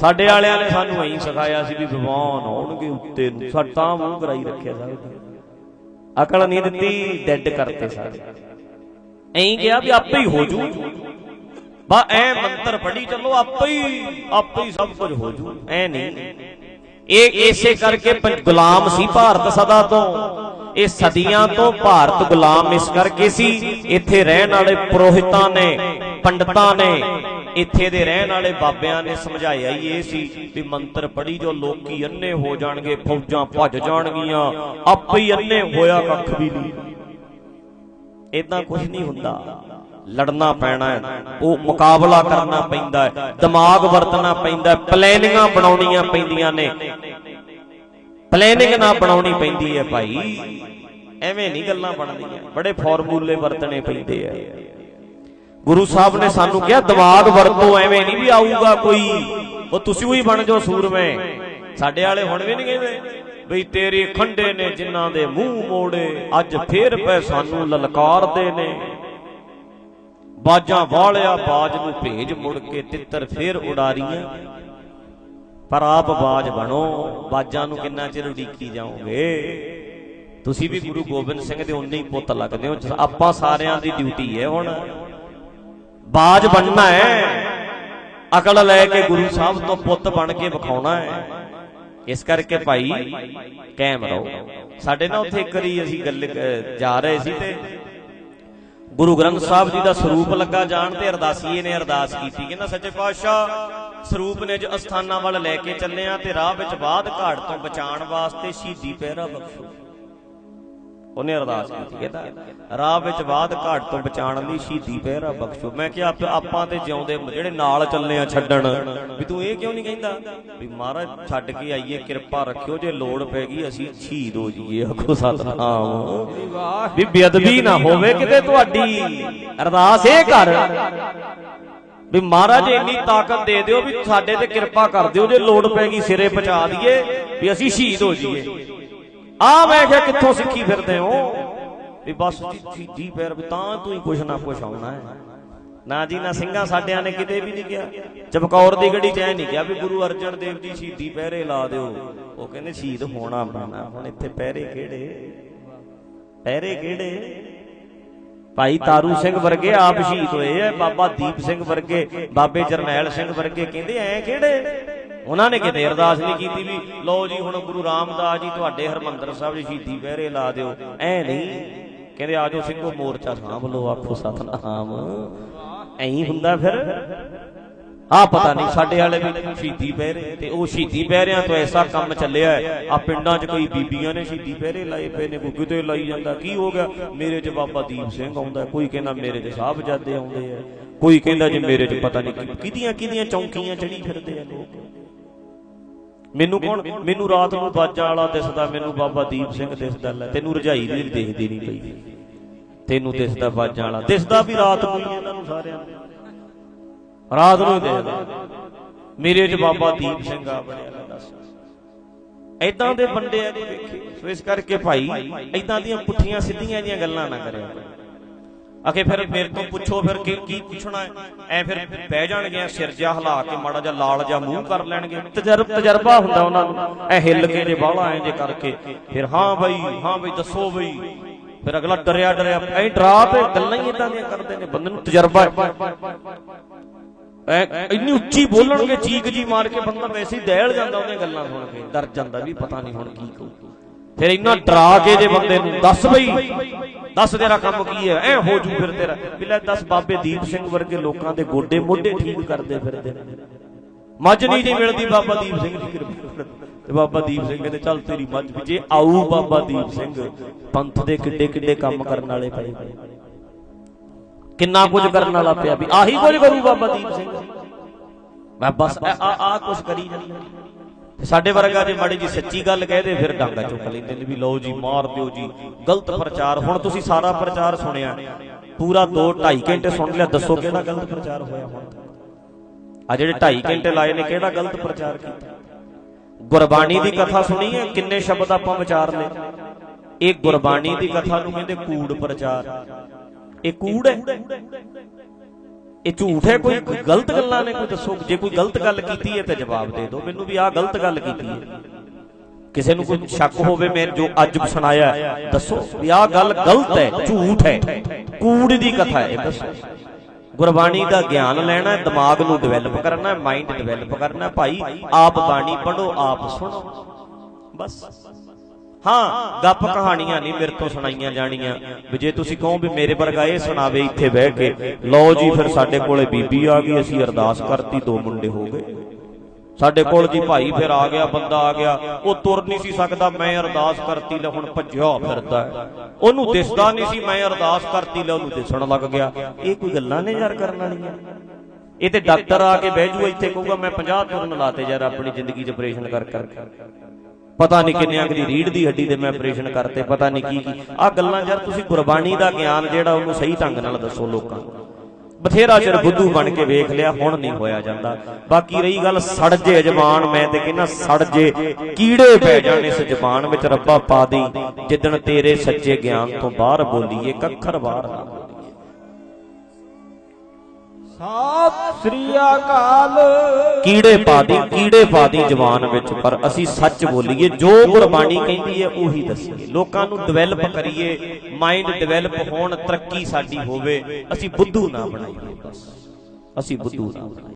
ਸਾਡੇ ਵਾਲਿਆਂ ਨੇ ਸਾਨੂੰ ਐਂ ਸਿਖਾਇਆ ਸੀ ਵੀ ਵਿਵਾਨ ਆਉਣਗੇ ਉੱਤੇ ਨੂੰ। ਸੱਟਾਂ ਮੂੰਹ ਕਰਾਈ ਰੱਖਿਆ ਸਭ ਅਕਲ ਨਹੀਂ ਦਿੱਤੀ ਡੈਡ ਕਰਤੇ ਸਾਰੇ। ਐਂ ਗਿਆ ਵੀ ਆਪੇ ਹੀ ਹੋ ਜੂ। ਬਾ, ਐ ਮੰਤਰ ਪੜੀ ਚੱਲੋ, ਆਪੇ ਹੀ ਆਪੇ ਹੀ ਸਭ ਕੁਝ ਹੋ ਜੂ। ਐ ਨਹੀਂ। ਇਹ ਇਸੇ ਕਰਕੇ ਗੁਲਾਮ ਸੀ ਭਾਰਤ ਸਦਾ ਤੋਂ। ਇਹ ਸਦੀਆਂ ਤੋਂ ਭਾਰਤ ਗੁਲਾਮ ਇਸ ਕਰਕੇ ਸੀ। ਇੱਥੇ ਰਹਿਣ ਵਾਲੇ ਪੁਰੋਹਿਤਾਂ ਨੇ, ਪੰਡਤਾਂ ਨੇ ਇੱਥੇ ਦੇ ਰਹਿਣ ਵਾਲੇ ਬਾਬਿਆਂ ਨੇ ਸਮਝਾਇਆ ਹੀ ਇਹ ਸੀ ਵੀ ਮੰਤਰ ਪੜੀ ਜੋ ਲੋਕੀ ਅੰਨੇ ਹੋ ਜਾਣਗੇ, ਫੌਜਾਂ ਭੱਜ ਜਾਣਗੀਆਂ, ਆਪੇ ਹੀ ਅੰਨੇ ਹੋਇਆ ਕੱਖ ਵੀ ਨਹੀਂ। ਇਦਾਂ ਕੁਝ ਨਹੀਂ ਹੁੰਦਾ। ਲੜਨਾ ਪੈਣਾ ਹੈ, ਉਹ ਮੁਕਾਬਲਾ ਕਰਨਾ ਪੈਂਦਾ ਹੈ, ਦਿਮਾਗ ਵਰਤਣਾ ਪੈਂਦਾ ਹੈ ਪਲੈਨਿੰਗਾਂ ਬਣਾਉਣੀਆਂ ਪੈਂਦੀਆਂ ਨੇ। ਪਲੈਨਿੰਗ ਨਾ ਬਣਾਉਣੀ ਪੈਂਦੀ ਹੈ ਭਾਈ। ਐਵੇਂ ਨਹੀਂ ਗੱਲਾਂ ਬਣਦੀਆਂ, ਬੜੇ ਫਾਰਮੂਲੇ ਵਰਤਣੇ ਪੈਂਦੇ ਆ। ਗੁਰੂ ਸਾਹਿਬ ਨੇ ਸਾਨੂੰ ਕਿਹਾ ਦਿਮਾਗ ਵਰਤੋ ਐਵੇਂ ਨਹੀਂ ਵੀ ਆਊਗਾ ਕੋਈ। ਉਹ ਤੁਸੀਂ ਵੀ ਬਣ ਜਾਓ ਸੂਰਮੇ। ਸਾਡੇ ਵਾਲੇ ਹੁਣ ਵੀ ਨਹੀਂ ਕਹਿੰਦੇ ਬਈ ਤੇਰੇ ਖੰਡੇ ਨੇ ਜਿਨ੍ਹਾਂ ਦੇ ਮੂੰਹ ਮੋੜੇ, ਅੱਜ ਫੇਰ ਪੈ ਸਾਨੂੰ ਲਲਕਾਰਦੇ ਨੇ। ਬਾਜਾਂ ਵਾਲਿਆ ਬਾਜ ਨੂੰ ਭੇਜ ਮੁੜ ਕੇ, ਤਿੱਤਰ ਫੇਰ ਉਡਾਰੀਆਂ ਪਰ ਆਪ ਬਾਜ ਬਣੋ, ਬਾਜਾਂ ਨੂੰ ਕਿੰਨਾ ਚਿਰ ਉਡੀਕੀ ਜਾਓਗੇ? ਤੁਸੀਂ ਵੀ ਗੁਰੂ ਗੋਬਿੰਦ ਸਿੰਘ ਦੇ ਉਨੇ ਹੀ ਪੁੱਤ ਲੱਗਦੇ ਹੋ। ਆਪਾਂ ਸਾਰਿਆਂ ਦੀ ਡਿਊਟੀ ਹੈ ਹੁਣ। ਬਾਜ ਬਣਨਾ ਹੈ। ਅਕਲ ਲੈ ਕੇ ਗੁਰੂ ਸਾਹਿਬ ਤੋਂ ਪੁੱਤ ਬਣ ਕੇ ਵਿਖਾਉਣਾ ਹੈ। ਇਸ ਕਰਕੇ ਭਾਈ, ਕਾਇਮ ਰਹੋ। ਸਾਡੇ ਨਾਲ ਉੱਥੇ ਇੱਕ ਵਾਰੀ ਅਸੀਂ ਗੱਲ ਜਾ ਰਹੇ ਸੀ ਤੇ ਗੁਰੂ ਗ੍ਰੰਥ ਸਾਹਿਬ ਜੀ ਦਾ ਸਰੂਪ ਲੱਗਾ ਜਾਣ ਤੇ ਅਰਦਾਸੀਏ ਨੇ ਅਰਦਾਸ ਕੀਤੀ ਕਹਿੰਦਾ ਸੱਚੇ ਪਾਤਸ਼ਾਹ, ਸਰੂਪ ਨੇ ਜੋ ਅਸਥਾਨਾਂ ਵੱਲ ਲੈ ਕੇ ਚੱਲੇ ਆ ਤੇ ਰਾਹ ਵਿੱਚ ਬਾਦ ਘਾਟ ਤੋਂ ਬਚਾਉਣ ਵਾਸਤੇ ਸ਼ਹੀਦੀ ਪਹਿਰਾ ਬਖਸ਼ੋ। ਉਹਨੇ ਅਰਦਾਸ ਕੀਤੀ, ਕਹਿੰਦਾ, ਰਾਹ ਵਿੱਚ ਬਾਦ ਘਾਟ ਤੋਂ ਬਚਾਉਣ ਲਈ ਸ਼ਹੀਦੀ ਪਹਿਰਾ ਬਖਸ਼ੋ। ਮੈਂ ਕਿਹਾ, ਆਪਾਂ ਤੇ ਜਿਉਂਦੇ ਜਿਹੜੇ ਨਾਲ ਚੱਲੇ ਆ ਛੱਡਣ, ਵੀ ਤੂੰ ਇਹ ਕਿਉਂ ਨਹੀਂ ਕਹਿੰਦਾ? ਵੀ ਮਹਾਰਾਜ, ਛੱਡ ਕੇ ਆਈਏ, ਕਿਰਪਾ ਰੱਖਿਓ, ਜੇ ਲੋੜ ਪੈ ਗਈ, ਅਸੀਂ ਸ਼ਹੀਦ ਹੋ ਜਾਈਏ, ਆਖੋ ਸਤਨਾਮ। ਵੀ ਬੇਅਦਬੀ ਨਾ ਹੋਵੇ ਕਿਤੇ ਤੁਹਾਡੀ। ਅਰਦਾਸ ਇਹ ਕਰ। ਵੀ ਮਹਾਰਾਜ, ਇੰਨੀ ਤਾਕਤ ਦੇ ਦਿਓ, ਵੀ ਸਾਡੇ ਤੇ ਕਿਰਪਾ ਕਰ ਦਿਓ, ਜੇ ਲੋੜ ਪੈ ਗਈ, ਸਿਰੇ ਪਹੁੰਚਾ ਦਈਏ, ਵੀ ਅਸੀਂ ਸ਼ਹੀਦ ਹੋ ਜਾਈਏ। ਆ ਮੈਂ ਕਿਹਾ ਕਿੱਥੋਂ ਸਿੱਖੀ ਫਿਰਦੇ ਹੋ? ਵੀ ਬਸ ਜੀ ਜੀ ਪੈਰ ਵੀ ਤਾਂ ਤੂੰ ਹੀ ਕੁਛ ਨਾ ਕੁਛ ਆਉਣਾ ਹੈ। ਨਾ ਜੀ ਨਾ ਸਿੰਘਾਂ ਸਾਡਿਆਂ ਨੇ ਕਿਤੇ ਵੀ ਨਹੀਂ ਕਿਹਾ। ਚਮਕੌਰ ਦੀ ਗੜੀ ਚ ਨਹੀਂ ਕਿਹਾ ਵੀ ਗੁਰੂ ਅਰਜਨ ਦੇਵ ਜੀ ਸ਼ਹੀਦੀ ਪਹਿਰੇ ਲਾ ਦਿਓ। ਉਹ ਕਹਿੰਦੇ ਸ਼ਹੀਦ ਹੋਣਾ ਪੈਣਾ। ਹੁਣ ਇੱਥੇ ਪਹਿਰੇ ਕਿਹੜੇ? ਪਹਿਰੇ ਕਿਹੜੇ? ਭਾਈ ਤਾਰੂ ਸਿੰਘ ਵਰਗੇ ਆਪ ਸ਼ਹੀਦ ਹੋਏ ਐ ਬਾਬਾ ਦੀਪ ਸਿੰਘ ਵਰਗੇ ਬਾਬੇ ਜਰਨੈਲ ਸਿੰਘ ਵਰਗੇ। ਕਹਿੰਦੇ ਐ ਕਿਹੜੇ? ਉਹਨਾਂ ਨੇ ਕਿਤੇ ਅਰਦਾਸ ਨਹੀਂ ਕੀਤੀ ਵੀ, ਲਓ ਜੀ ਹੁਣ ਗੁਰੂ ਰਾਮਦਾਸ ਜੀ ਤੁਹਾਡੇ ਹਰਮੰਦਰ ਸਾਹਿਬ ਜੀ ਸ਼ਹੀਦੀ ਪਹਿਰੇ ਲਾ ਦਿਓ। ਐ ਨਹੀਂ। ਕਹਿੰਦੇ ਆਜੋ ਸਿੰਘੋ, ਮੋਰਚਾ ਸਾਂਭ ਲਓ ਆਖੋ ਸਤਨਾਮ। ਐਂ ਹੁੰਦਾ ਫਿਰ। ਆ ਪਤਾ ਨਹੀਂ ਸਾਡੇ ਵਾਲੇ ਵੀ ਸ਼ਹੀਦੀ ਪਹਿਰੇ। ਤੇ ਉਹ ਸ਼ਹੀਦੀ ਪਹਿਰਿਆਂ ਤੋਂ ਐਸਾ ਕੰਮ ਚੱਲਿਆ ਆ ਪਿੰਡਾਂ 'ਚ ਕੋਈ ਬੀਬੀਆਂ ਨੇ ਸ਼ਹੀਦੀ ਪਹਿਰੇ ਲਾਏ ਪਏ ਨੇ, ਕੋਈ ਕਿਤੇ ਲਾਈ ਜਾਂਦਾ। ਕੀ ਹੋ ਗਿਆ? ਮੇਰੇ 'ਚ ਬਾਬਾ ਦੀਪ ਸਿੰਘ ਆਉਂਦਾ ਕੋਈ ਕਹਿੰਦਾ ਮੇਰੇ 'ਚ ਸਾਹਿਬਜ਼ਾਦੇ ਆਉਂਦੇ ਆ। ਕੋਈ ਕਹਿੰਦਾ ਜੀ ਮੇਰੇ 'ਚ ਪਤਾ ਨਹੀਂ ਕਿਹਦੀਆਂ ਕਿਹਦੀਆਂ ਚੌਂਕੀਆਂ ਚੜੀ ਫਿਰਦੇ ਆ ਲੋਕ। ਮੈਨੂੰ ਕੌਣ ਮੈਨੂੰ ਰਾਤ ਨੂੰ ਬਾਜਾਂ ਵਾਲਾ ਦਿਸਦਾ ਮੈਨੂੰ ਬਾਬਾ ਦੀਪ ਸਿੰਘ ਦਿਸਦਾ। ਲੈ ਤੈਨੂੰ ਰਜਾਈ ਦੀ ਦੇਖਦੀ ਨਹੀਂ ਪਈ ਤੈਨੂੰ ਦਿਸਦਾ ਬਾਜਾਂ ਵਾਲਾ। ਦਿਸਦਾ ਵੀ ਰਾਤ ਨੂੰ ਹੀ ਇਹਨਾਂ ਨੂੰ ਸਾਰਿਆਂ ਨੂੰ। ਰਾਤ ਨੂੰ ਹੀ ਦਿਸਦਾ। ਮੇਰੇ ਚ ਬਾਬਾ ਦੀਪ ਸਿੰਘ ਆ ਬਣਿਆ ਦੱਸ ਐਦਾਂ ਦੇ ਬੰਦੇ ਆ ਨਹੀਂ ਵੇਖੇ। ਸੋ ਇਸ ਕਰਕੇ ਭਾਈ ਐਦਾਂ ਦੀਆਂ ਪੁੱਠੀਆਂ ਸਿੱਧੀਆਂ ਦੀਆਂ ਗੱਲਾਂ ਨਾ ਕਰਿਆ ਅਖੇ ਫਿਰ ਮੇਰੇ ਤੋਂ ਪੁੱਛੋ ਫਿਰ ਕੀ ਕੀ ਪੁੱਛਣਾ ਹੈ? ਐ ਫਿਰ ਬਹਿ ਜਾਣਗੇ, ਸਿਰ ਜਿਹਾ ਹਿਲਾ ਕੇ, ਮਾੜਾ ਜਿਹਾ ਲਾਲ ਜਿਹਾ ਮੂੰਹ ਕਰ ਲੈਣਗੇ। ਤਜਰਬ ਤਜਰਬਾ ਹੁੰਦਾ ਉਹਨਾਂ ਨੂੰ। ਐ ਹਿੱਲ ਕੇ ਜੇ ਬਾਹਲਾ ਐ ਜੇ ਕਰਕੇ, ਫਿਰ ਹਾਂ ਬਈ ਹਾਂ ਬਈ, ਦੱਸੋ ਬਈ। ਫਿਰ ਅਗਲਾ ਡਰਿਆ ਡਰਿਆ, ਐ ਡਰਾ ਤੇ ਗੱਲਾਂ ਹੀ ਇਦਾਂ ਦੀਆਂ ਕਰਦੇ ਨੇ, ਬੰਦੇ ਨੂੰ ਤਜਰਬਾ ਐ ਇੰਨੀ ਉੱਚੀ ਬੋਲਣਗੇ, ਚੀਕ ਜੀ ਮਾਰ ਕੇ ਬੰਦਾ ਵੈਸੇ ਹੀ ਦਹਿਲ ਜਾਂਦਾ ਉਹਦੀਆਂ ਗੱਲਾਂ ਸੁਣ ਕੇ, ਡਰ ਜਾਂਦਾ ਵੀ ਪਤਾ ਨਹੀਂ ਹੁਣ ਕੀ ਕਹੂ। ਫਿਰ ਇੰਨਾ ਡਰਾ ਕੇ ਜੇ ਬੰਦੇ ਨੂੰ ਦੱਸ ਬਈ, ਦੱਸ ਤੇਰਾ ਕੰਮ ਕੀ ਹੈ? ਐ ਹੋ ਜੂ ਫਿਰ ਤੇਰਾ। ਵੀ ਦੱਸ ਬਾਬੇ ਦੀਪ ਸਿੰਘ ਵਰਗੇ ਲੋਕਾਂ ਦੇ ਗੋਡੇ ਮੋਢੇ ਠੀਕ ਕਰਦੇ ਫਿਰਦੇ ਨੇ। ਮੱਝ ਨਹੀਂ ਜੀ ਮਿਲਦੀ ਬਾਬਾ ਦੀਪ ਸਿੰਘ ਦੀ ਕਿਰਪਾ ਤੇ ਬਾਬਾ ਦੀਪ ਸਿੰਘ ਕਹਿੰਦੇ, ਚੱਲ ਤੇਰੀ ਮੱਝ ਵੀ ਜੇ ਆਊ ਬਾਬਾ ਦੀਪ ਸਿੰਘ, ਪੰਥ ਦੇ ਕਿੱਡੇ ਕਿੱਡੇ ਕੰਮ ਕਰਨ ਵਾਲੇ ਪਏ। ਕਿੰਨਾ ਕੁਝ ਕਰਨ ਵਾਲਾ ਪਿਆ ਵੀ ਆਹੀ ਕੁਝ ਕਰੂ ਬਾਬਾ ਦੀਪ ਸਿੰਘ। ਮੈਂ ਬਸ ਆ ਆ ਕੁਝ ਕਰੀ ਜਾਂਦਾ ਸਾਡੇ ਵਰਗਾ ਜੇ ਮਾੜੀ ਜੀ ਸੱਚੀ ਗੱਲ ਕਹਦੇ ਫਿਰ ਡਾਂਗਾ ਚੁੱਕ ਲੈਂਦੇ ਨੇ ਵੀ ਲਓ ਜੀ, ਮਾਰ ਦਿਓ ਜੀ। ਗਲਤ ਪ੍ਰਚਾਰ। ਹੁਣ ਤੁਸੀਂ ਸਾਰਾ ਪ੍ਰਚਾਰ ਸੁਣਿਆ। ਪੂਰਾ 2 2.5 ਘੰਟੇ ਸੁਣ ਲਿਆ, ਦੱਸੋ ਕਿਹੜਾ ਗਲਤ ਪ੍ਰਚਾਰ ਹੋਇਆ ਹੁਣ? ਆ ਜਿਹੜੇ 2.5 ਘੰਟੇ ਲਾਏ ਨੇ, ਕਿਹੜਾ ਗਲਤ ਪ੍ਰਚਾਰ ਕੀਤਾ? ਗੁਰਬਾਣੀ ਦੀ ਕਥਾ ਸੁਣੀ ਹੈ? ਕਿੰਨੇ ਸ਼ਬਦ ਆਪਾਂ ਵਿਚਾਰ ਲਏ? ਇਹ ਗੁਰਬਾਣੀ ਦੀ ਕਥਾ ਨੂੰ ਕਹਿੰਦੇ ਕੂੜ ਪ੍ਰਚਾਰ। ਇਹ ਕੂੜ ਹੈ? ਇਹ ਝੂਠ ਹੈ, ਕੋਈ ਗਲਤ ਗੱਲਾਂ ਨੇ, ਕੋਈ ਦੱਸੋ, ਜੇ ਕੋਈ ਗਲਤ ਗੱਲ ਕੀਤੀ ਹੈ ਤਾਂ ਜਵਾਬ ਦੇ ਦਿਓ। ਮੈਨੂੰ ਵੀ ਆਹ ਗਲਤ ਗੱਲ ਕੀਤੀ ਹੈ। ਕਿਸੇ ਨੂੰ ਕੋਈ ਸ਼ੱਕ ਹੋਵੇ, ਮੈਂ ਜੋ ਅੱਜ ਸੁਣਾਇਆ ਦੱਸੋ ਵੀ ਆਹ ਗੱਲ ਗਲਤ ਹੈ, ਝੂਠ ਹੈ। ਕੂੜ ਦੀ ਕਥਾ ਹੈ, ਦੱਸੋ। ਗੁਰਬਾਣੀ ਦਾ ਗਿਆਨ ਲੈਣਾ ਹੈ, ਦਿਮਾਗ ਨੂੰ ਡਿਵੈਲਪ ਕਰਨਾ ਹੈ ਮਾਈਂਡ ਡਿਵੈਲਪ ਕਰਨਾ ਹੈ। ਭਾਈ, ਆਪ ਬਾਣੀ ਪੜੋ ਆਪ ਸੁਣੋ। ਬਸ। ਹਾਂ, ਗੱਪ ਕਹਾਣੀਆਂ ਨਹੀਂ ਮੇਰੇ ਤੋਂ ਸੁਣਾਈਆਂ ਜਾਣੀਆਂ। ਵੀ ਜੇ ਤੁਸੀਂ ਕਹੋ ਵੀ ਮੇਰੇ ਵਰਗਾ ਇਹ ਸੁਣਾਵੇ ਇੱਥੇ ਬਹਿ ਕੇ, ਲਓ ਜੀ ਫਿਰ ਸਾਡੇ ਕੋਲੇ ਬੀਬੀ ਆ ਗਈ, ਅਸੀਂ ਅਰਦਾਸ ਕਰਤੀ, ਦੋ ਮੁੰਡੇ ਹੋ ਗਏ। ਸਾਡੇ ਕੋਲ ਜੀ ਭਾਈ ਫਿਰ ਆ ਗਿਆ, ਬੰਦਾ ਆ ਗਿਆ, ਉਹ ਤੁਰ ਨਹੀਂ ਸੀ ਸਕਦਾ, ਮੈਂ ਅਰਦਾਸ ਕਰਤੀ, ਲੈ ਹੁਣ ਭੱਜਿਆ ਫਿਰਦਾ ਉਹਨੂੰ ਦਿਸਦਾ ਨਹੀਂ ਸੀ, ਮੈਂ ਅਰਦਾਸ ਕਰਤੀ, ਲੈ ਉਹਨੂੰ ਦਿਸਣ ਲੱਗ ਗਿਆ। ਇਹ ਕੋਈ ਗੱਲਾਂ ਨੇ ਯਾਰ ਕਰਨ ਵਾਲੀਆਂ? ਇਹ ਤੇ ਡਾਕਟਰ ਆ ਕੇ ਬਹਿ ਜੂ ਇੱਥੇ ਕਹੂਗਾ, ਮੈਂ 50 ਤੁਰਨ ਲਾਤੇ ਯਾਰ, ਆਪਣੀ ਜ਼ਿੰਦਗੀ 'ਚ ਆਪਰੇਸ਼ਨ ਕਰ ਕਰਕੇ ਪਤਾ ਨਹੀਂ ਕਿੰਨਿਆਂ ਦੀ ਰੀੜ ਦੀ ਹੱਡੀ ਦੇ ਮੈਂ ਆਪਰੇਸ਼ਨ ਕਰਤੇ, ਪਤਾ ਨਹੀਂ ਕੀ ਕੀ। ਆ ਗੱਲਾਂ ਯਾਰ ਤੁਸੀਂ ਗੁਰਬਾਣੀ ਦਾ ਗਿਆਨ ਜਿਹੜਾ ਉਹਨੂੰ ਸਹੀ ਢੰਗ ਨਾਲ ਦੱਸੋ ਲੋਕਾਂ ਬਥੇਰਾ ਚਿਰ ਬੁੱਧੂ ਬਣ ਕੇ ਵੇਖ ਲਿਆ, ਹੁਣ ਨਹੀਂ ਹੋਇਆ ਜਾਂਦਾ। ਬਾਕੀ ਰਹੀ ਗੱਲ ਸੜ ਜੇ ਜ਼ਬਾਨ, ਮੈਂ ਤੇ ਕਹਿੰਦਾ ਸੜ ਜੇ ਕੀੜੇ ਪੈ ਜਾਣ ਇਸ ਜ਼ਬਾਨ ਵਿੱਚ, ਰੱਬਾ ਪਾ ਦੇ ਜਿੱਦਣ ਤੇਰੇ ਸੱਚੇ ਗਿਆਨ ਤੋਂ ਬਾਹਰ ਬੋਲੀਏ, ਕੱਖਰ ਬਾਹਰ ਨਾ। ਸਤਿ ਸ੍ਰੀ ਅਕਾਲ। ਕੀੜੇ ਪਾ ਦੀ, ਕੀੜੇ ਪਾ ਦੀ ਜ਼ਬਾਨ ਵਿੱਚ, ਪਰ ਅਸੀਂ ਸੱਚ ਬੋਲੀਏ, ਜੋ ਗੁਰਬਾਣੀ ਕਹਿੰਦੀ ਹੈ, ਉਹੀ ਦੱਸੀਏ। ਲੋਕਾਂ ਨੂੰ ਡਿਵੈਲਪ ਕਰੀਏ ਮਾਈਂਡ ਡਿਵੈਲਪ ਹੋਣ, ਤਰੱਕੀ ਸਾਡੀ ਹੋਵੇ, ਅਸੀਂ ਬੁੱਧੂ ਨਾ ਬਣਾਈਏ। ਬਸ, ਅਸੀਂ ਬੁੱਧੂ ਨਾ ਬਣਾਈਏ।